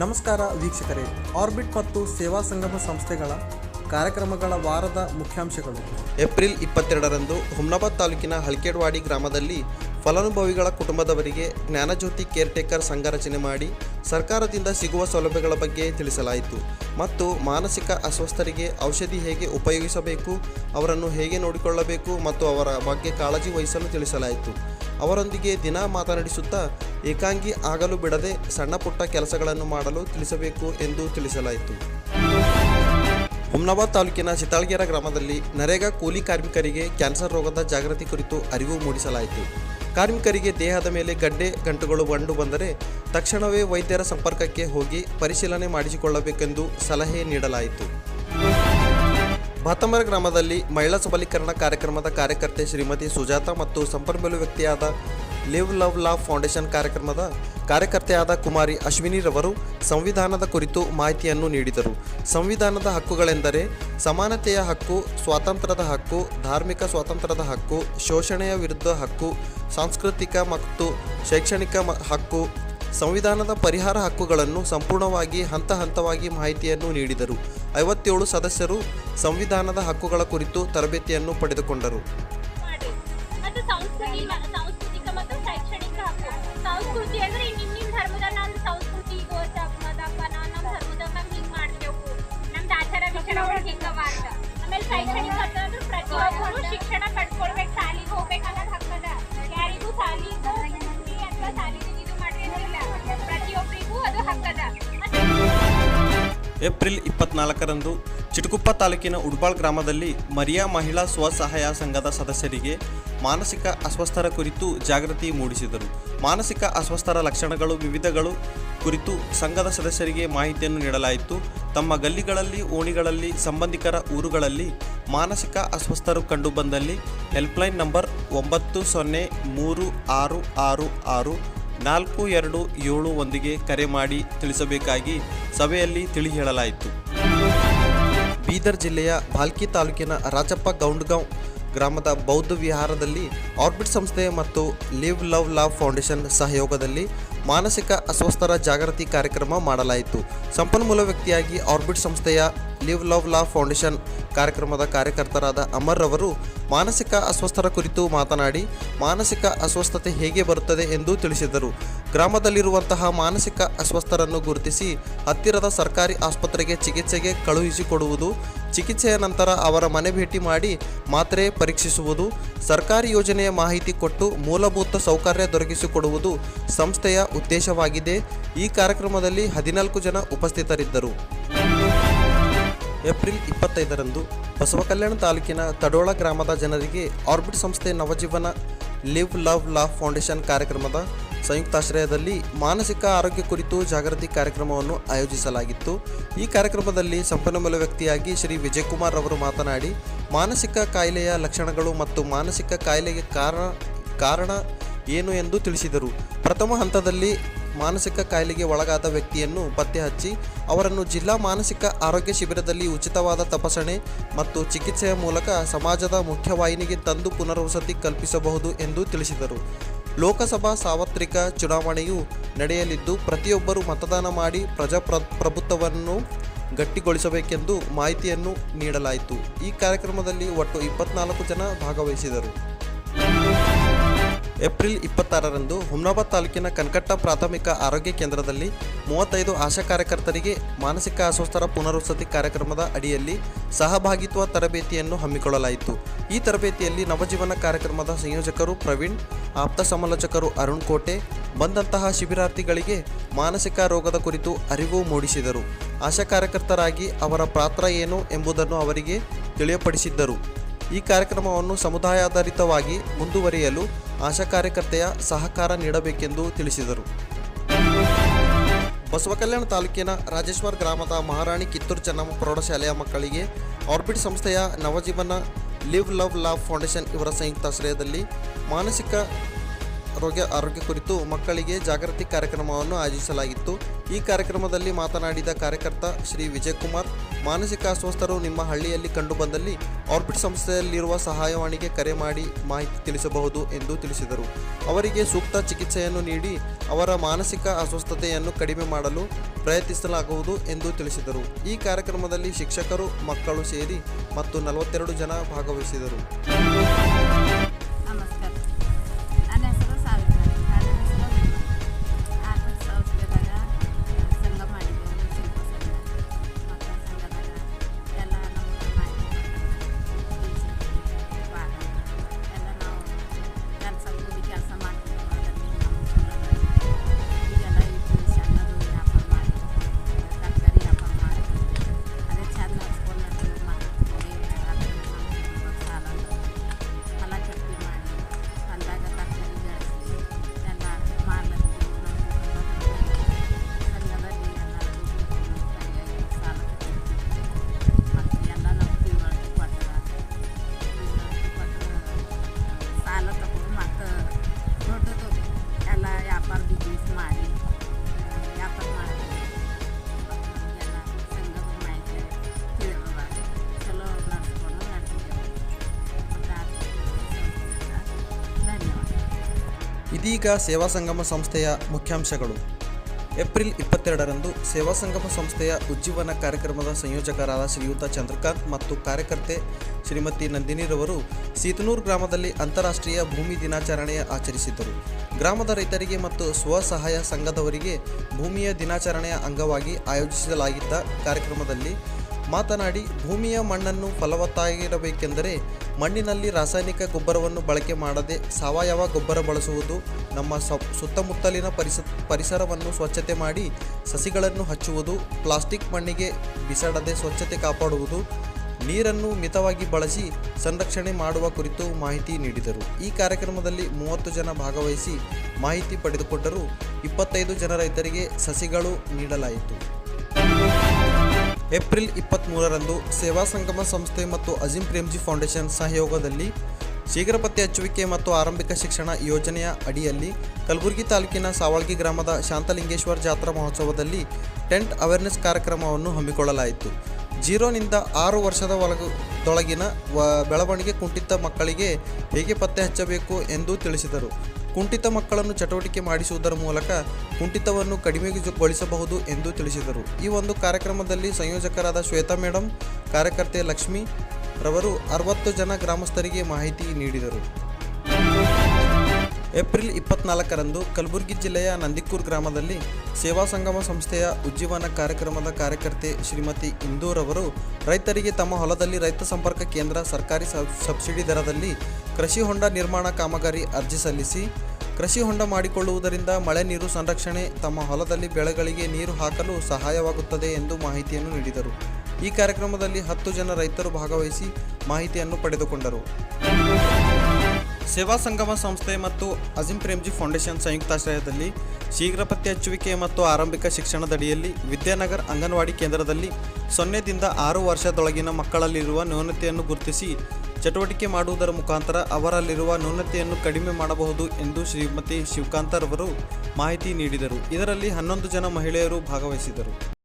ನಮಸ್ಕಾರ ವೀಕ್ಷಕರೇ. ಆರ್ಬಿಟ್ ಮತ್ತು ಸೇವಾ ಸಂಗಮ ಸಂಸ್ಥೆಗಳ ಕಾರ್ಯಕ್ರಮಗಳ ವಾರದ ಮುಖ್ಯಾಂಶಗಳು. ಏಪ್ರಿಲ್ ಇಪ್ಪತ್ತೆರಡರಂದು ಹುಮ್ನಾಬಾದ್ ತಾಲೂಕಿನ ಹಳ್ಕೆಡ್ವಾಡಿ ಗ್ರಾಮದಲ್ಲಿ ಫಲಾನುಭವಿಗಳ ಕುಟುಂಬದವರಿಗೆ ಜ್ಞಾನಜ್ಯೋತಿ ಕೇರ್ಟೇಕರ್ ಸಂಘ ರಚನೆ ಮಾಡಿ ಸರ್ಕಾರದಿಂದ ಸಿಗುವ ಸೌಲಭ್ಯಗಳ ಬಗ್ಗೆ ತಿಳಿಸಲಾಯಿತು. ಮತ್ತು ಮಾನಸಿಕ ಅಸ್ವಸ್ಥರಿಗೆ ಔಷಧಿ ಹೇಗೆ ಉಪಯೋಗಿಸಬೇಕು, ಅವರನ್ನು ಹೇಗೆ ನೋಡಿಕೊಳ್ಳಬೇಕು ಮತ್ತು ಅವರ ಬಗ್ಗೆ ಕಾಳಜಿ ವಹಿಸಲು ತಿಳಿಸಲಾಯಿತು. ಅವರೊಂದಿಗೆ ದಿನ ಮಾತನಾಡಿಸುತ್ತಾ ಏಕಾಂಗಿ ಆಗಲು ಬಿಡದೆ ಸಣ್ಣ ಪುಟ್ಟ ಕೆಲಸಗಳನ್ನು ಮಾಡಲು ತಿಳಿಸಬೇಕು ಎಂದು ತಿಳಿಸಲಾಯಿತು. ಹುಮ್ನಾಬಾದ್ ತಾಲೂಕಿನ ಸಿತಾಳ್ಗೆರ ಗ್ರಾಮದಲ್ಲಿ ನರೇಗಾ ಕೂಲಿ ಕಾರ್ಮಿಕರಿಗೆ ಕ್ಯಾನ್ಸರ್ ರೋಗದ ಜಾಗೃತಿ ಕುರಿತು ಅರಿವು ಮೂಡಿಸಲಾಯಿತು. ಕಾರ್ಮಿಕರಿಗೆ ದೇಹದ ಮೇಲೆ ಗಡ್ಡೆ, ಗಂಟುಗಳು ಕಂಡು ಬಂದರೆ ತಕ್ಷಣವೇ ವೈದ್ಯರ ಸಂಪರ್ಕಕ್ಕೆ ಹೋಗಿ ಪರಿಶೀಲನೆ ಮಾಡಿಸಿಕೊಳ್ಳಬೇಕೆಂದು ಸಲಹೆ ನೀಡಲಾಯಿತು. ಬಾತಂಬರ ಗ್ರಾಮದಲ್ಲಿ ಮಹಿಳಾ ಸಬಲೀಕರಣ ಕಾರ್ಯಕ್ರಮದ ಕಾರ್ಯಕರ್ತೆ ಶ್ರೀಮತಿ ಸುಜಾತ ಮತ್ತು ಸಂಪನ್ಮೂಲ ವ್ಯಕ್ತಿಯಾದ ಲಿವ್ ಲವ್ ಲವ್ ಫೌಂಡೇಶನ್ ಕಾರ್ಯಕ್ರಮದ ಕಾರ್ಯಕರ್ತೆಯಾದ ಕುಮಾರಿ ಅಶ್ವಿನಿರವರು ಸಂವಿಧಾನದ ಕುರಿತು ಮಾಹಿತಿಯನ್ನು ನೀಡಿದರು. ಸಂವಿಧಾನದ ಹಕ್ಕುಗಳೆಂದರೆ ಸಮಾನತೆಯ ಹಕ್ಕು, ಸ್ವಾತಂತ್ರ್ಯದ ಹಕ್ಕು, ಧಾರ್ಮಿಕ ಸ್ವಾತಂತ್ರ್ಯದ ಹಕ್ಕು, ಶೋಷಣೆಯ ವಿರುದ್ಧ ಹಕ್ಕು, ಸಾಂಸ್ಕೃತಿಕ ಮತ್ತು ಶೈಕ್ಷಣಿಕ ಹಕ್ಕು, ಸಂವಿಧಾನದ ಪರಿಹಾರ ಹಕ್ಕುಗಳನ್ನು ಸಂಪೂರ್ಣವಾಗಿ ಹಂತ ಹಂತವಾಗಿ ಮಾಹಿತಿಯನ್ನು ನೀಡಿದರು. ಐವತ್ತೇಳು ಸದಸ್ಯರು ಸಂವಿಧಾನದ ಹಕ್ಕುಗಳ ಕುರಿತು ತರಬೇತಿಯನ್ನು ಪಡೆದುಕೊಂಡರು. ಸಂಸ್ಕೃತಿ ಅಂದ್ರೆ ನಿಮ್ ನಿಮ್ ಧರ್ಮದ ನಾನು ಸಂಸ್ಕೃತಿ ಗೋತ ಅದಪ್ಪ ನಾವು ನಮ್ಮ ಧರ್ಮದಾಗ ನಾವು ಹಿಂಗ್ ಮಾಡ್ತೇವು. ನಮ್ದು ಆಚಾರ ವಿಚಾರ ಒಳಗೆ ಹಿಂಗವ ಆಮೇಲೆ ಶೈಕ್ಷಣಿಕ ಅಂತಂದ್ರೆ ಪ್ರತಿಯೊಬ್ಬರು ಶಿಕ್ಷಣ ಪಡ್ಕೊಳ್ಬೇಕು, ಶಾಲಿಗೆ ಹೋಗ್ಬೇಕು ಅನ್ನೋದು ಹಕ್ಕದ ಯಾರಿಗೂ ಶಾಲಿಗೂ ಅಥವಾ ಶಾಲಿಗೆ ಇದು ಮಾಡಿರೋದಿಲ್ಲ ಪ್ರತಿಯೊಬ್ಬರಿಗೂ ಅದು ಹಕ್ಕದ ಏಪ್ರಿಲ್ ಇಪ್ಪತ್ನಾಲ್ಕರಂದು ಚಿಟುಕುಪ್ಪ ತಾಲೂಕಿನ ಉಡ್ಬಾಳ್ ಗ್ರಾಮದಲ್ಲಿ ಮರಿಯಾ ಮಹಿಳಾ ಸ್ವಸಹಾಯ ಸಂಘದ ಸದಸ್ಯರಿಗೆ ಮಾನಸಿಕ ಅಸ್ವಸ್ಥರ ಕುರಿತು ಜಾಗೃತಿ ಮೂಡಿಸಿದರು. ಮಾನಸಿಕ ಅಸ್ವಸ್ಥರ ಲಕ್ಷಣಗಳು, ವಿವಿಧಗಳು ಕುರಿತು ಸಂಘದ ಸದಸ್ಯರಿಗೆ ಮಾಹಿತಿಯನ್ನು ನೀಡಲಾಯಿತು. ತಮ್ಮ ಗಲ್ಲಿಗಳಲ್ಲಿ, ಓಣಿಗಳಲ್ಲಿ, ಸಂಬಂಧಿಕರ ಊರುಗಳಲ್ಲಿ ಮಾನಸಿಕ ಅಸ್ವಸ್ಥರು ಕಂಡುಬಂದಲ್ಲಿ ಹೆಲ್ಪ್ಲೈನ್ ನಂಬರ್ ಒಂಬತ್ತು ಸೊನ್ನೆ ಮೂರು ಆರು ಆರು ಆರು ನಾಲ್ಕು ಎರಡು ಏಳು ಒಂದಿಗೆ ಕರೆ ಮಾಡಿ ತಿಳಿಸಬೇಕಾಗಿ ಸಭೆಯಲ್ಲಿ ತಿಳಿ ಹೇಳಲಾಯಿತು. ಬೀದರ್ ಜಿಲ್ಲೆಯ ಭಾಲ್ಕಿ ತಾಲೂಕಿನ ರಾಜಪ್ಪ ಗೌಂಡ್ಗಾಂವ್ ಗ್ರಾಮದ ಬೌದ್ಧ ವಿಹಾರದಲ್ಲಿ ಆರ್ಬಿಟ್ ಸಂಸ್ಥೆ ಮತ್ತು ಲಿವ್ ಲವ್ ಲವ್ ಫೌಂಡೇಶನ್ ಸಹಯೋಗದಲ್ಲಿ ಮಾನಸಿಕ ಅಸ್ವಸ್ಥರ ಜಾಗೃತಿ ಕಾರ್ಯಕ್ರಮ ಮಾಡಲಾಯಿತು. ಸಂಪನ್ಮೂಲ ವ್ಯಕ್ತಿಯಾಗಿ ಆರ್ಬಿಟ್ ಸಂಸ್ಥೆಯ ಲಿವ್ ಲವ್ ಲಾ ಫೌಂಡೇಶನ್ ಕಾರ್ಯಕ್ರಮದ ಕಾರ್ಯಕರ್ತರಾದ ಅಮರ್ ರವರು ಮಾನಸಿಕ ಅಸ್ವಸ್ಥರ ಕುರಿತು ಮಾತನಾಡಿ, ಮಾನಸಿಕ ಅಸ್ವಸ್ಥತೆ ಹೇಗೆ ಬರುತ್ತದೆ ಎಂದು ತಿಳಿಸಿದರು. ಗ್ರಾಮದಲ್ಲಿರುವಂತಹ ಮಾನಸಿಕ ಅಸ್ವಸ್ಥರನ್ನು ಗುರುತಿಸಿ, ಹತ್ತಿರದ ಸರ್ಕಾರಿ ಆಸ್ಪತ್ರೆಗೆ ಚಿಕಿತ್ಸೆಗೆ ಕಳುಹಿಸಿಕೊಡುವುದು ಚಿಕಿತ್ಸೆಯ ನಂತರ ಅವರ ಮನೆ ಭೇಟಿ ಮಾಡಿ ಮಾತ್ರೆ ಪರೀಕ್ಷಿಸುವುದು, ಸರ್ಕಾರಿ ಯೋಜನೆಯ ಮಾಹಿತಿ ಕೊಟ್ಟು ಮೂಲಭೂತ ಸೌಕರ್ಯ ದೊರಕಿಸಿಕೊಡುವುದು ಸಂಸ್ಥೆಯ ಉದ್ದೇಶವಾಗಿದೆ. ಈ ಕಾರ್ಯಕ್ರಮದಲ್ಲಿ ಹದಿನಾಲ್ಕು ಜನ ಉಪಸ್ಥಿತರಿದ್ದರು. ಏಪ್ರಿಲ್ ಇಪ್ಪತ್ತೈದರಂದು ಬಸವಕಲ್ಯಾಣ ತಾಲೂಕಿನ ತಡೋಳ ಗ್ರಾಮದ ಜನರಿಗೆ ಆರ್ಬಿಟ್ ಸಂಸ್ಥೆ Navajeevana live, love, law foundation ಕಾರ್ಯಕ್ರಮದ ಸಂಯುಕ್ತಾಶ್ರಯದಲ್ಲಿ ಮಾನಸಿಕ ಆರೋಗ್ಯ ಕುರಿತು ಜಾಗೃತಿ ಕಾರ್ಯಕ್ರಮವನ್ನು ಆಯೋಜಿಸಲಾಗಿತ್ತು. ಈ ಕಾರ್ಯಕ್ರಮದಲ್ಲಿ ಸಂಪನ್ಮೂಲ ವ್ಯಕ್ತಿಯಾಗಿ ಶ್ರೀ ವಿಜಯಕುಮಾರ್ ಅವರು ಮಾತನಾಡಿ, ಮಾನಸಿಕ ಕಾಯಿಲೆಯ ಲಕ್ಷಣಗಳು ಮತ್ತು ಮಾನಸಿಕ ಕಾಯಿಲೆಗೆ ಕಾರಣ ಕಾರಣ ಏನು ಎಂದು ತಿಳಿಸಿದರು. ಪ್ರಥಮ ಹಂತದಲ್ಲಿ ಮಾನಸಿಕ ಕಾಯಿಲೆಗೆ ಒಳಗಾದ ವ್ಯಕ್ತಿಯನ್ನು ಪತ್ತೆ ಹಚ್ಚಿ ಅವರನ್ನು ಜಿಲ್ಲಾ ಮಾನಸಿಕ ಆರೋಗ್ಯ ಶಿಬಿರದಲ್ಲಿ ಉಚಿತವಾದ ತಪಾಸಣೆ ಮತ್ತು ಚಿಕಿತ್ಸೆಯ ಮೂಲಕ ಸಮಾಜದ ಮುಖ್ಯವಾಹಿನಿಗೆ ತಂದು ಪುನರ್ವಸತಿ ಕಲ್ಪಿಸಬಹುದು ಎಂದು ತಿಳಿಸಿದರು. ಲೋಕಸಭಾ ಸಾರ್ವತ್ರಿಕ ಚುನಾವಣೆಯು ನಡೆಯಲಿದ್ದು, ಪ್ರತಿಯೊಬ್ಬರು ಮತದಾನ ಮಾಡಿ ಪ್ರಜಾಪ್ರ ಪ್ರಭುತ್ವವನ್ನು ಗಟ್ಟಿಗೊಳಿಸಬೇಕೆಂದು ಮಾಹಿತಿಯನ್ನು ನೀಡಲಾಯಿತು. ಈ ಕಾರ್ಯಕ್ರಮದಲ್ಲಿ ಒಟ್ಟು ಇಪ್ಪತ್ನಾಲ್ಕು ಜನ ಭಾಗವಹಿಸಿದರು. ಏಪ್ರಿಲ್ ಇಪ್ಪತ್ತಾರರಂದು ಹುಮ್ನಾಬಾದ್ ತಾಲೂಕಿನ ಕನಕಟ್ಟ ಪ್ರಾಥಮಿಕ ಆರೋಗ್ಯ ಕೇಂದ್ರದಲ್ಲಿ ಮೂವತ್ತೈದು ಆಶಾ ಕಾರ್ಯಕರ್ತರಿಗೆ ಮಾನಸಿಕ ಅಸ್ವಸ್ಥರ ಪುನರ್ವಸತಿ ಕಾರ್ಯಕ್ರಮದ ಅಡಿಯಲ್ಲಿ ಸಹಭಾಗಿತ್ವ ತರಬೇತಿಯನ್ನು ಹಮ್ಮಿಕೊಳ್ಳಲಾಯಿತು. ಈ ತರಬೇತಿಯಲ್ಲಿ ನವಜೀವನ ಕಾರ್ಯಕ್ರಮದ ಸಂಯೋಜಕರು ಪ್ರವೀಣ್, ಆಪ್ತ ಸಮಾಲೋಚಕರು ಅರುಣ್ ಕೋಟೆ, ಬಂದಂತಹ ಶಿಬಿರಾರ್ಥಿಗಳಿಗೆ ಮಾನಸಿಕ ರೋಗದ ಕುರಿತು ಅರಿವು ಮೂಡಿಸಿದರು. ಆಶಾ ಕಾರ್ಯಕರ್ತರಾಗಿ ಅವರ ಪಾತ್ರ ಏನು ಎಂಬುದನ್ನು ಅವರಿಗೆ ತಿಳಿಯಪಡಿಸಿದ್ದರು. ಈ ಕಾರ್ಯಕ್ರಮವನ್ನು ಸಮುದಾಯಾಧಾರಿತವಾಗಿ ಮುಂದುವರಿಯಲು ಆಶಾ ಕಾರ್ಯಕರ್ತೆಯ ಸಹಕಾರ ನೀಡಬೇಕೆಂದು ತಿಳಿಸಿದರು. ಬಸವಕಲ್ಯಾಣ ತಾಲೂಕಿನ ರಾಜೇಶ್ವರ ಗ್ರಾಮದ ಮಹಾರಾಣಿ ಕಿತ್ತೂರು ಚೆನ್ನಮ್ಮ ಪ್ರೌಢಶಾಲೆಯ ಮಕ್ಕಳಿಗೆ ಆರ್ಬಿಟ್ ಸಂಸ್ಥೆಯ Navajeevana live love love foundation ಇವರ ಸಂಯುಕ್ತಾಶ್ರಯದಲ್ಲಿ ಮಾನಸಿಕ ರೋಗ ಆರೋಗ್ಯ ಕುರಿತು ಮಕ್ಕಳಿಗೆ ಜಾಗೃತಿ ಕಾರ್ಯಕ್ರಮವನ್ನು ಆಯೋಜಿಸಲಾಗಿತ್ತು. ಈ ಕಾರ್ಯಕ್ರಮದಲ್ಲಿ ಮಾತನಾಡಿದ ಕಾರ್ಯಕರ್ತ ಶ್ರೀ ವಿಜಯಕುಮಾರ್ ಮಾನಸಿಕ ಅಸ್ವಸ್ಥರು ನಿಮ್ಮ ಹಳ್ಳಿಯಲ್ಲಿ ಕಂಡುಬಂದಲ್ಲಿ ಆರ್ಬಿಟ್ ಸಂಸ್ಥೆಯಲ್ಲಿರುವ ಸಹಾಯವಾಣಿಗೆ ಕರೆ ಮಾಡಿ ಮಾಹಿತಿ ತಿಳಿಸಬಹುದು ಎಂದು ತಿಳಿಸಿದರು. ಅವರಿಗೆ ಸೂಕ್ತ ಚಿಕಿತ್ಸೆಯನ್ನು ನೀಡಿ ಅವರ ಮಾನಸಿಕ ಅಸ್ವಸ್ಥತೆಯನ್ನು ಕಡಿಮೆ ಮಾಡಲು ಪ್ರಯತ್ನಿಸಲಾಗುವುದು ಎಂದು ತಿಳಿಸಿದರು. ಈ ಕಾರ್ಯಕ್ರಮದಲ್ಲಿ ಶಿಕ್ಷಕರು, ಮಕ್ಕಳು ಸೇರಿ ಮತ್ತು ನಲವತ್ತೆರಡು ಜನ ಭಾಗವಹಿಸಿದರು. ಇದೀಗ ಸೇವಾ ಸಂಗಮ ಸಂಸ್ಥೆಯ ಮುಖ್ಯಾಂಶಗಳು. ಏಪ್ರಿಲ್ ಇಪ್ಪತ್ತೆರಡರಂದು ಸೇವಾ ಸಂಗಮ ಸಂಸ್ಥೆಯ ಉಜ್ಜೀವನ ಕಾರ್ಯಕ್ರಮದ ಸಂಯೋಜಕರಾದ ಶ್ರೀಯುತ ಚಂದ್ರಕಾಂತ್ ಮತ್ತು ಕಾರ್ಯಕರ್ತೆ ಶ್ರೀಮತಿ ನಂದಿನಿರವರು ಸೀತನೂರು ಗ್ರಾಮದಲ್ಲಿ ಅಂತಾರಾಷ್ಟ್ರೀಯ ಭೂಮಿ ದಿನಾಚರಣೆಯ ಆಚರಿಸಿದ್ದರು. ಗ್ರಾಮದ ರೈತರಿಗೆ ಮತ್ತು ಸ್ವಸಹಾಯ ಸಂಘದವರಿಗೆ ಭೂಮಿಯ ದಿನಾಚರಣೆಯ ಅಂಗವಾಗಿ ಆಯೋಜಿಸಲಾಗಿದ್ದ ಕಾರ್ಯಕ್ರಮದಲ್ಲಿ ಮಾತನಾಡಿ, ಭೂಮಿಯ ಮಣ್ಣನ್ನು ಫಲವತ್ತಾಗಿರಬೇಕೆಂದರೆ ಮಣ್ಣಿನಲ್ಲಿ ರಾಸಾಯನಿಕ ಗೊಬ್ಬರವನ್ನು ಬಳಕೆ ಮಾಡದೆ ಸಾವಯವ ಗೊಬ್ಬರ ಬಳಸುವುದು ನಮ್ಮ ಸುತ್ತಮುತ್ತಲಿನ ಪರಿಸ, ಪರಿಸರವನ್ನು ಸ್ವಚ್ಛತೆ ಮಾಡಿ ಸಸಿಗಳನ್ನು ಹಚ್ಚುವುದು, ಪ್ಲಾಸ್ಟಿಕ್ ಮಣ್ಣಿಗೆ ಬಿಸಾಡದೆ ಸ್ವಚ್ಛತೆ ಕಾಪಾಡುವುದು, ನೀರನ್ನು ಮಿತವಾಗಿ ಬಳಸಿ ಸಂರಕ್ಷಣೆ ಮಾಡುವ ಕುರಿತು ಮಾಹಿತಿ ನೀಡಿದರು. ಈ ಕಾರ್ಯಕ್ರಮದಲ್ಲಿ ಮೂವತ್ತು ಜನ ಭಾಗವಹಿಸಿ ಮಾಹಿತಿ ಪಡೆದುಕೊಂಡರು. ಇಪ್ಪತ್ತೈದು ಜನ ರೈತರಿಗೆ ಸಸಿಗಳು ನೀಡಲಾಯಿತು. ಏಪ್ರಿಲ್ ಇಪ್ಪತ್ತ್ಮೂರರಂದು ಸೇವಾ ಸಂಗಮ ಸಂಸ್ಥೆ ಮತ್ತು ಅಜಿಂ ಪ್ರೇಮ್ಜಿ ಫೌಂಡೇಶನ್ ಸಹಯೋಗದಲ್ಲಿ ಶೀಘ್ರ ಪತ್ತೆ ಹಚ್ಚುವಿಕೆ ಮತ್ತು ಆರಂಭಿಕ ಶಿಕ್ಷಣ ಯೋಜನೆಯ ಅಡಿಯಲ್ಲಿ ಕಲಬುರಗಿ ತಾಲೂಕಿನ ಸಾವಳ್ಗಿ ಗ್ರಾಮದ ಶಾಂತಲಿಂಗೇಶ್ವರ ಜಾತ್ರಾ ಮಹೋತ್ಸವದಲ್ಲಿ ಟೆಂಟ್ ಅವೇರ್ನೆಸ್ ಕಾರ್ಯಕ್ರಮವನ್ನು ಹಮ್ಮಿಕೊಳ್ಳಲಾಯಿತು. ಜೀರೋನಿಂದ ಆರು ವರ್ಷದ ಒಳಗದೊಳಗಿನ ವ, ಬೆಳವಣಿಗೆ ಕುಂಠಿತ ಮಕ್ಕಳಿಗೆ ಹೇಗೆ ಪತ್ತೆ ಹಚ್ಚಬೇಕು ಎಂದು ತಿಳಿಸಿದರು. ಕುಂಠಿತ ಮಕ್ಕಳನ್ನು ಚಟುವಟಿಕೆ ಮಾಡಿಸುವುದರ ಮೂಲಕ ಕುಂಠಿತವನ್ನು ಕಡಿಮೆಗೊಳಿಸಬಹುದು ಎಂದು ತಿಳಿಸಿದರು. ಈ ಒಂದು ಕಾರ್ಯಕ್ರಮದಲ್ಲಿ ಸಂಯೋಜಕರಾದ ಶ್ವೇತಾ ಮೇಡಮ್ ಕಾರ್ಯಕರ್ತೆ ಲಕ್ಷ್ಮಿ ರವರು ಅರವತ್ತು ಜನ ಗ್ರಾಮಸ್ಥರಿಗೆ ಮಾಹಿತಿ ನೀಡಿದರು. ಏಪ್ರಿಲ್ ಇಪ್ಪತ್ನಾಲ್ಕರಂದು ಕಲಬುರಗಿ ಜಿಲ್ಲೆಯ ನಂದಿಕೂರ್ ಗ್ರಾಮದಲ್ಲಿ ಸೇವಾ ಸಂಗಮ ಸಂಸ್ಥೆಯ ಉಜ್ಜೀವನ ಕಾರ್ಯಕ್ರಮದ ಕಾರ್ಯಕರ್ತೆ ಶ್ರೀಮತಿ ಇಂದೂರ್ ಅವರು ರೈತರಿಗೆ ತಮ್ಮ ಹೊಲದಲ್ಲಿ ರೈತ ಸಂಪರ್ಕ ಕೇಂದ್ರ ಸರ್ಕಾರಿ ಸಬ್ಸಿಡಿ ದರದಲ್ಲಿ ಕೃಷಿ ಹೊಂಡ ನಿರ್ಮಾಣ ಕಾಮಗಾರಿ ಅರ್ಜಿ ಸಲ್ಲಿಸಿ, ಕೃಷಿ ಹೊಂಡ ಮಾಡಿಕೊಳ್ಳುವುದರಿಂದ ಮಳೆ ನೀರು ಸಂರಕ್ಷಣೆ, ತಮ್ಮ ಹೊಲದಲ್ಲಿ ಬೆಳೆಗಳಿಗೆ ನೀರು ಹಾಕಲು ಸಹಾಯವಾಗುತ್ತದೆ ಎಂದು ಮಾಹಿತಿಯನ್ನು ನೀಡಿದರು. ಈ ಕಾರ್ಯಕ್ರಮದಲ್ಲಿ ಹತ್ತು ಜನ ರೈತರು ಭಾಗವಹಿಸಿ ಮಾಹಿತಿಯನ್ನು ಪಡೆದುಕೊಂಡರು. ಸೇವಾ ಸಂಗಮ ಸಂಸ್ಥೆ ಮತ್ತು ಅಜಿಂ ಪ್ರೇಮ್ಜಿ ಫೌಂಡೇಶನ್ ಸಂಯುಕ್ತಾಶ್ರಯದಲ್ಲಿ ಶೀಘ್ರ ಪತ್ತೆ ಹಚ್ಚುವಿಕೆ ಮತ್ತು ಆರಂಭಿಕ ಶಿಕ್ಷಣದಡಿಯಲ್ಲಿ ವಿದ್ಯಾನಗರ್ ಅಂಗನವಾಡಿ ಕೇಂದ್ರದಲ್ಲಿ ಸೊನ್ನೆದಿಂದ ಆರು ವರ್ಷದೊಳಗಿನ ಮಕ್ಕಳಲ್ಲಿರುವ ನ್ಯೂನತೆಯನ್ನು ಗುರುತಿಸಿ ಚಟುವಟಿಕೆ ಮಾಡುವುದರ ಮುಖಾಂತರ ಅವರಲ್ಲಿರುವ ನ್ಯೂನತೆಯನ್ನು ಕಡಿಮೆ ಮಾಡಬಹುದು ಎಂದು ಶ್ರೀಮತಿ ಶಿವಕಾಂತರವರು ಮಾಹಿತಿ ನೀಡಿದರು. ಇದರಲ್ಲಿ ಹನ್ನೊಂದು ಜನ ಮಹಿಳೆಯರು ಭಾಗವಹಿಸಿದರು.